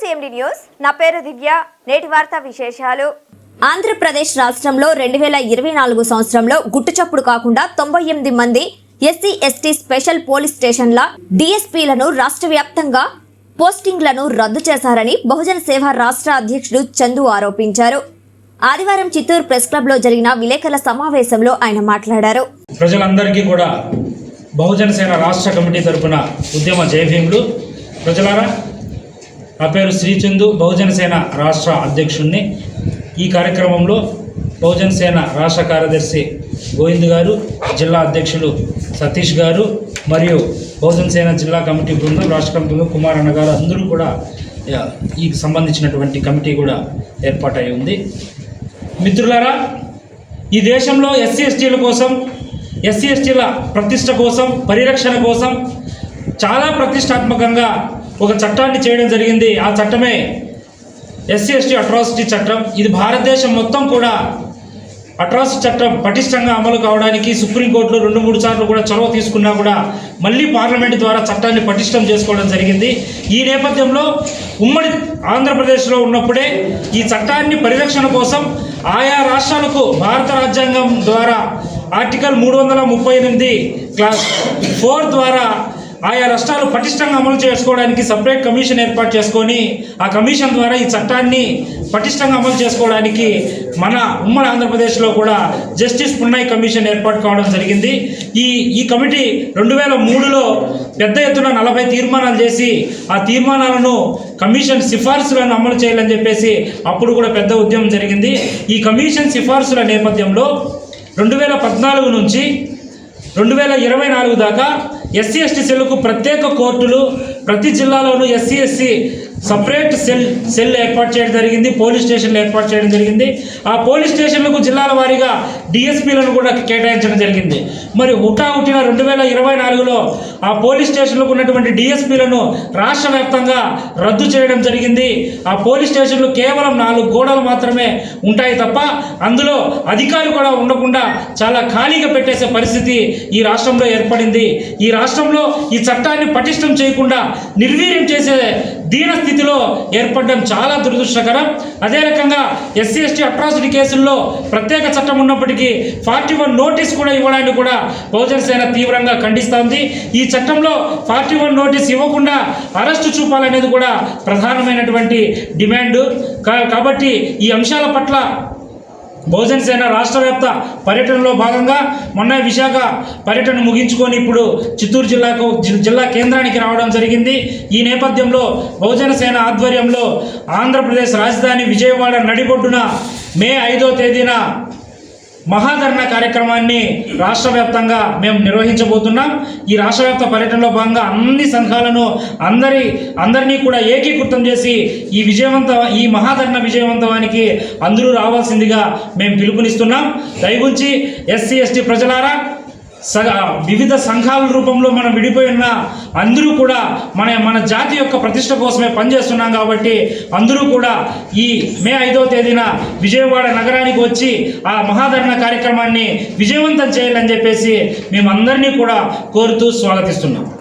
CMD news నా పేరు దివ్య. నేటి వార్తా విశేషాలు. ఆంధ్రప్రదేశ్ రాష్ట్రంలో రెండు వేల ఇరవై నాలుగు సంవత్సరంలో గుట్టుచప్పుడు కాకుండా తొంభై ఎనిమిది మంది ఎస్సీ ఎస్టీ స్పెషల్ పోలీస్ స్టేషన్ల డిఎస్పీలను రాష్ట్ర వ్యాప్తంగా పోస్టింగ్లను రద్దు చేశారని బహుజన సేవ రాష్ట్ర అధ్యక్షుడు చందు ఆరోపించారు. ఆదివారం చిత్తూరు ప్రెస్ క్లబ్లో జరిగిన విలేకరుల సమావేశంలో ఆయన మాట్లాడారు. ప్రజలందరికీ కూడా బహుజన సేన రాష్ట్ర కమిటీ తరపున ఉద్యమ జయభీములు. ప్రజలారా నా పేరు శ్రీచందు బహుజన సేన రాష్ట్ర అధ్యక్షుణ్ణి. ఈ కార్యక్రమంలో బహుజన సేన రాష్ట్ర కార్యదర్శి గోవింద్ గారు జిల్లా అధ్యక్షులు సతీష్ గారు మరియు బహుజన సేన జిల్లా కమిటీ బృందం రాష్ట్ర కమిటీ బృందం కుమార్ అన్న గారు అందరూ కూడా ఈ సంబంధించినటువంటి కమిటీ కూడా ఏర్పాటై ఉంది. మిత్రులారా ఈ దేశంలో ఎస్సీ ఎస్టీల కోసం ఎస్సీ ఎస్టీల ప్రతిష్ట కోసం పరిరక్షణ కోసం చాలా ప్రతిష్టాత్మకంగా ఒక చట్టాన్ని చేయడం జరిగింది. ఆ చట్టమే ఎస్సీ ఎస్టీ అట్రాసిటీ చట్టం. ఇది భారతదేశం మొత్తం కూడా అట్రాసిటీ చట్టం పటిష్టంగా అమలు కావడానికి సుప్రీంకోర్టులో రెండు మూడు సార్లు కూడా చొరవ తీసుకున్నా కూడా మళ్ళీ పార్లమెంట్ ద్వారా చట్టాన్ని పటిష్టం చేసుకోవడం జరిగింది. ఈ నేపథ్యంలో ఉమ్మడి ఆంధ్రప్రదేశ్లో ఉన్నప్పుడే ఈ చట్టాన్ని పరిరక్షణ కోసం ఆయా రాష్ట్రాలకు భారత రాజ్యాంగం ద్వారా ఆర్టికల్ మూడు వందల ముప్పై ఎనిమిది క్లాస్ ఫోర్ ద్వారా ఆయా రాష్ట్రాలు పటిష్టంగా అమలు చేసుకోవడానికి సపరేట్ కమిషన్ ఏర్పాటు చేసుకొని ఆ కమిషన్ ద్వారా ఈ చట్టాన్ని పటిష్టంగా అమలు చేసుకోవడానికి మన ఉమ్మడి ఆంధ్రప్రదేశ్లో కూడా జస్టిస్ పున్నాయి కమిషన్ ఏర్పాటు కావడం జరిగింది. ఈ ఈ కమిటీ రెండు వేల మూడులో పెద్ద ఎత్తున నలభై తీర్మానాలు చేసి ఆ తీర్మానాలను కమిషన్ సిఫార్సులను అమలు చేయాలని చెప్పేసి అప్పుడు కూడా పెద్ద ఉద్యమం జరిగింది. ఈ కమిషన్ సిఫార్సుల నేపథ్యంలో రెండు వేల పద్నాలుగు నుంచి రెండు వేల ఇరవై నాలుగు దాకా ఎస్సీ ఎస్టీ సెల్కు ప్రత్యేక కోర్టులు ప్రతి జిల్లాలోనూ SC SC separate cell cell ఏర్పాటు చేయడం జరిగింది పోలీస్ స్టేషన్లు ఏర్పాటు చేయడం జరిగింది. ఆ పోలీస్ స్టేషన్లకు జిల్లాల వారీగా డిఎస్పీలను కూడా కేటాయించడం జరిగింది. మరి హుటా హుటిన రెండు వేల ఇరవై నాలుగులో ఆ పోలీస్ స్టేషన్లకు ఉన్నటువంటి డిఎస్పీలను రాష్ట్ర వ్యాప్తంగా రద్దు చేయడం జరిగింది. ఆ పోలీస్ స్టేషన్లు కేవలం నాలుగు గోడలు మాత్రమే ఉంటాయి తప్ప అందులో అధికారులు కూడా ఉండకుండా చాలా ఖాళీగా పెట్టేసే పరిస్థితి ఈ రాష్ట్రంలో ఏర్పడింది. ఈ రాష్ట్రంలో ఈ చట్టాన్ని పటిష్టం చేయకుండా నిర్వీర్యం చేసే దీన స్థితిలో ఏర్పడడం చాలా దురదృష్టకరం. అదే రకంగా ఎస్సీ ఎస్టీ అట్రాసిటీ కేసుల్లో ప్రత్యేక చట్టం ఉన్నప్పటికీ ఫార్టీ వన్ నోటీస్ కూడా ఇవ్వడానికి కూడా బహుజన సేన తీవ్రంగా ఖండిస్తోంది. ఈ చట్టంలో ఫార్టీ వన్ నోటీస్ ఇవ్వకుండా అరెస్టు చూపాలనేది కూడా ప్రధానమైనటువంటి డిమాండ్. కాబట్టి ఈ అంశాల పట్ల భోజన సేన రాష్ట్ర వ్యాప్త పర్యటనలో భాగంగా మొన్న విశాఖ పర్యటన ముగించుకొని ఇప్పుడు చిత్తూరు జిల్లాకు జిల్లా కేంద్రానికి రావడం జరిగింది. ఈ నేపథ్యంలో భోజన సేన ఆధ్వర్యంలో ఆంధ్రప్రదేశ్ రాజధాని విజయవాడ నడిబొడ్డున మే ఐదో తేదీన మహాధరణ కార్యక్రమాన్ని రాష్ట్ర వ్యాప్తంగా మేము నిర్వహించబోతున్నాం. ఈ రాష్ట్ర వ్యాప్త పర్యటనలో భాగంగా అన్ని సంఘాలను అందరి అందరినీ కూడా ఏకీకృతం చేసి ఈ విజయవంత ఈ మహాధరణ విజయవంతవానికి అందరూ రావాల్సిందిగా మేము పిలుపునిస్తున్నాం. దయగుంచి ఎస్సీ ఎస్టీ ప్రజలారా వివిధ సంఘాల రూపంలో మనం విడిపోయి ఉన్న అందరూ కూడా మన మన జాతి యొక్క ప్రతిష్ట కోసమే పనిచేస్తున్నాం కాబట్టి అందరూ కూడా ఈ మే ఐదవ తేదీన విజయవాడ నగరానికి వచ్చి ఆ మహాధరణ కార్యక్రమాన్ని విజయవంతం చేయాలని చెప్పేసి మేమందరినీ కూడా కోరుతూ స్వాగతిస్తున్నాం.